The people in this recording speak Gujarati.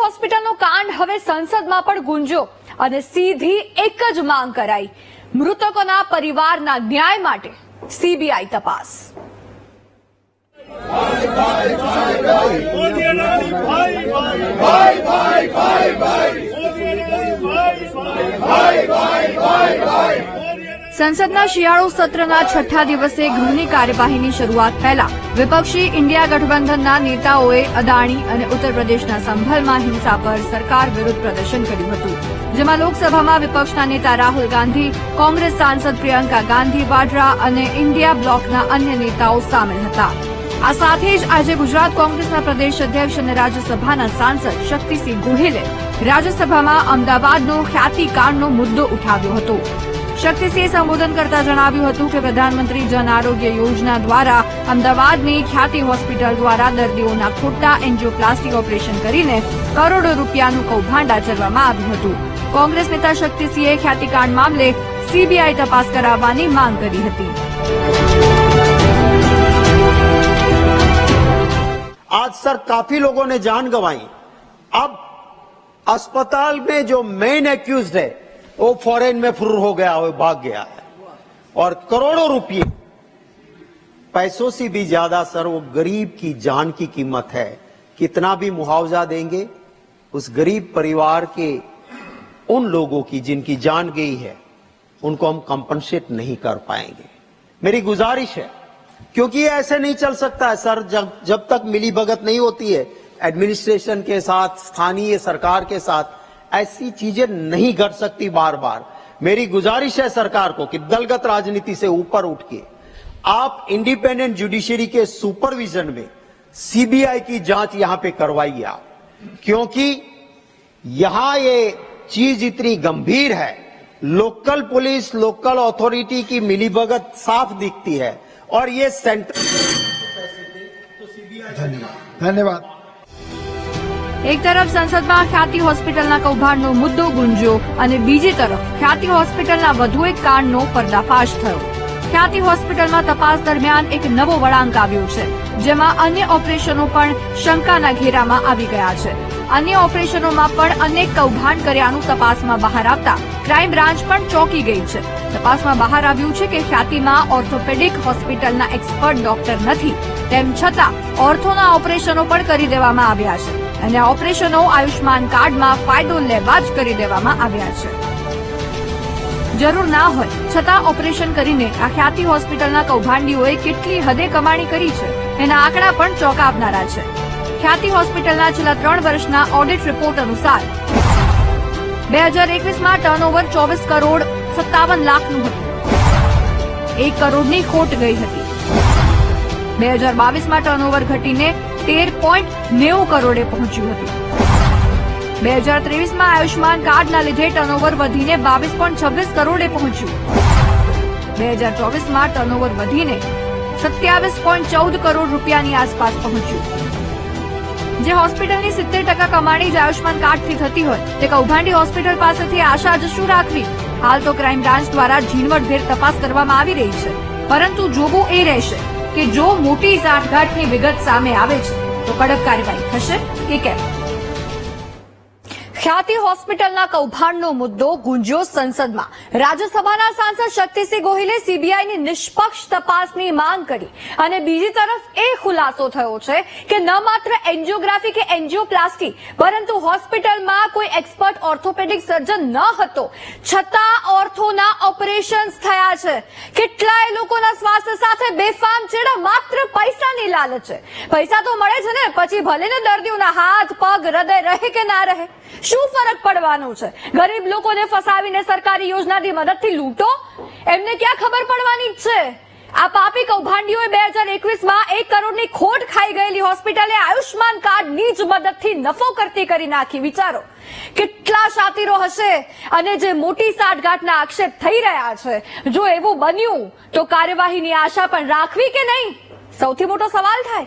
હોસ્પિટલનો કાંડ હવે સંસદમાં પણ ગુંજ્યો અને સીધી એક જ માંગ કરાઈ મૃતકોના પરિવારના ન્યાય માટે સીબીઆઈ તપાસ ભાઈ ભાઈ ભાઈ સંસદના શિયાળુ સત્રના છઠ્ઠા દિવસે ગૃહની કાર્યવાહીની શરૂઆત પહેલા વિપક્ષી ઇન્ડિયા ગઠબંધનના નેતાઓએ અદાણી અને ઉત્તર પ્રદેશના સંભલમાં હિંસા પર સરકાર વિરુદ્ધ પ્રદર્શન કર્યું હતું, જેમાં લોકસભામાં વિપક્ષના નેતા રાહુલ ગાંધી, કોંગ્રેસ સાંસદ પ્રિયંકા ગાંધી, વાડ્રા અને ઇન્ડિયા બ્લોકના અન્ય નેતાઓ સામેલ હતા. આ સાથે જ આજે ગુજરાત કોંગ્રેસના પ્રદેશ અધ્યક્ષ અને રાજ્યસભાના સાંસદ શક્તિસિંહ ગોહિલે રાજ્યસભામાં અમદાવાદનો ખ્યાતિકાંડનો મુદ્દો ઉઠાવ્યો હતો. શક્તિસિંહે સંબોધન કરતા જણાવ્યું હતું કે પ્રધાનમંત્રી જન આરોગ્ય યોજના દ્વારા અમદાવાદની ખ્યાતિ હોસ્પિટલ દ્વારા દર્દીઓના ખોટા એન્જિયોપ્લાસ્ટી ઓપરેશન કરીને કરોડો રૂપિયાનું કૌભાંડ આચરવામાં આવ્યું હતું કોંગ્રેસ નેતા શક્તિસિંહે ખ્યાતિકાંડ મામલે સીબીઆઈ તપાસ કરાવવાની માંગ કરી હતી आज सर काफी लोगों ने जान गंवाई अब अस्पताल में जो मेन एक्यूज है वो फॉरेन में फुर हो गया, वो भाग गया। है और करोड़ों रुपये, पैसों से भी ज़्यादा सर, वो गरीब की जान की कीमत है। कितना भी मुआवजा देंगे, उस गरीब परिवार के उन लोगों की जिनकी जान गई है, उनको हम कंपनसेट नहीं कर पाएँगे। मेरी गुजारिश है, क्योंकि ऐसे नहीं चल सकता है, सर, जब जब तक मिली भगत नहीं होती है एडमिनिस्ट्रेशन के साथ, स्थानीय सरकार के साथ ऐसी चीज़ें नहीं घट सकती बार बार मेरी गुजारिश है सरकार को कि दलगत राजनीति से ऊपर उठ के आप इंडिपेंडेंट जुडिशरी के सुपरविजन में सीबीआई की जाँच यहाँ पे करवाइए आप। क्योंकि यहाँ ये चीज़ इतनी गंभीर है। लोकल पुलिस, लोकल अथॉरिटी की मिलीभगत साफ़ दिखती है। और ये सेंट्रल धन्यवाद। धन्यवाद। એક તરફ સંસદમાં ખ્યાતિ હોસ્પિટલના કૌભાંડનો મુદ્દો ગુંજ્યો અને બીજી તરફ ખ્યાતિ હોસ્પિટલના વધુ એક કાંડનો પર્દાફાશ થયો. ખ્યાતિ હોસ્પિટલમાં તપાસ દરમિયાન એક નવો વળાંક આવ્યો છે, જેમાં અન્ય ઓપરેશનો પણ શંકાના ઘેરામાં આવી ગયા છે. અન્ય ઓપરેશનોમાં પણ અનેક કૌભાંડ કર્યાનું તપાસમાં બહાર આવતા ક્રાઇમ બ્રાન્ચ પણ ચોંકી ગઈ છે. તપાસમાં બહાર આવ્યું છે કે ખ્યાતિમાં ઓર્થોપેડિક હોસ્પિટલના એક્સપર્ટ ડોક્ટર નથી, તેમ છતાં ઓર્થોના ઓપરેશનો પણ કરી દેવામાં આવ્યા છે. અને ઓપરેશનો આયુષ્માન કાર્ડમાં ફાયદો લેવા જ કરી દેવામાં આવ્યા છે. જરૂર ના હોય, છતાં ઓપરેશન કરીને આ ખ્યાતિ હોસ્પિટલના કૌભાંડીઓએ કેટલી હદે કમાણી કરી છે, એના આંકડા પણ ચોંકાવનારા છે. ખ્યાતિ હોસ્પિટલના છેલ્લા ત્રણ વર્ષના ઓડિટ રિપોર્ટ અનુસાર, બે હજાર એકવીસમાં ટર્નઓવર ચોવીસ કરોડ સત્તાવન લાખનું હતું. એક કરોડની ખોટ ગઈ હતી. બે હજાર બાવીસમાં ટર્નઓવર ઘટીને તેર પોઈન્ટ નેવું કરોડે પહોંચ્યું હતું. બે હજાર ત્રેવીસમાં આયુષ્માન કાર્ડના લીધે ટર્નઓવર વધીને બાવીસ પોઈન્ટ છવ્વીસ કરોડે પહોંચ્યું. બે હજાર ચોવીસમાં ટર્નઓવર વધીને સત્યાવીસ પોઈન્ટ ચૌદ કરોડ રૂપિયાની આસપાસ પહોંચ્યું. જે હોસ્પિટલની સિત્તેર ટકા કમાણી જ આયુષ્માન કાર્ડથી થતી હોય, તે કૌભાંડી હોસ્પિટલ પાસેથી આશા જ શું રાખવી. હાલ તો ક્રાઇમ બ્રાન્ચ દ્વારા ઝીણવટભેર તપાસ કરવામાં આવી રહી છે. પરંતુ જોવું એ રહેશે કે જો મોટી સાઠગાંઠની વિગત સામે આવે છે, તો કડક કાર્યવાહી થશે કે કેમ? ખ્યાતિ હોસ્પિટલના કૌભાંડનો મુદ્દો ગુંજ્યો સંસદમાં. રાજ્યસભાના સાંસદ શક્તિસિંહ ગોહિલે સીબીઆઈની નિષ્પક્ષ તપાસની માંગ કરી. અને બીજી તરફ એ ખુલાસો થયો છે કે ન માત્ર એન્જિયોગ્રાફી કે એન્જિયોપ્લાસ્ટી, પરંતુ હોસ્પિટલમાં કોઈ એક્સપર્ટ ઓર્થોપેડિક સર્જન ન હતો. છતાં ઓર્થોના ઓપરેશન્સ થયા છે. કેટલાય લોકોના સાથે બેફામ છેડા માત્ર પૈસાની લાલચે પૈસા તો મળે છે ને, પછી ભલે ને દર્દીઓના હાથ, પગ, હૃદય રહે કે ના રહે, શું ફરક પડવાનો છે? ગરીબ લોકોને ફસાવીને સરકારી યોજનાથી મદદથી લૂંટો? એમને ક્યાં ખબર પડવાની જ છે? આ પાપી કૌભાંડીઓએ બે હજાર એકવીસમાં એક કરોડની ખોટ ખાઈ ગયેલી હોસ્પિટલે આયુષ્માન કાર્ડની જ મદદથી નફો કરતી કરી નાખી. વિચારો, કેટલા શાતિરો હશે અને જે મોટી સાઠગાંઠના આક્ષેપ થઈ રહ્યા છે. જો એવું બન્યું, તો કાર્યવાહીની આશા પણ રાખવી કે નહીં? સૌથી મોટો સવાલ થાય.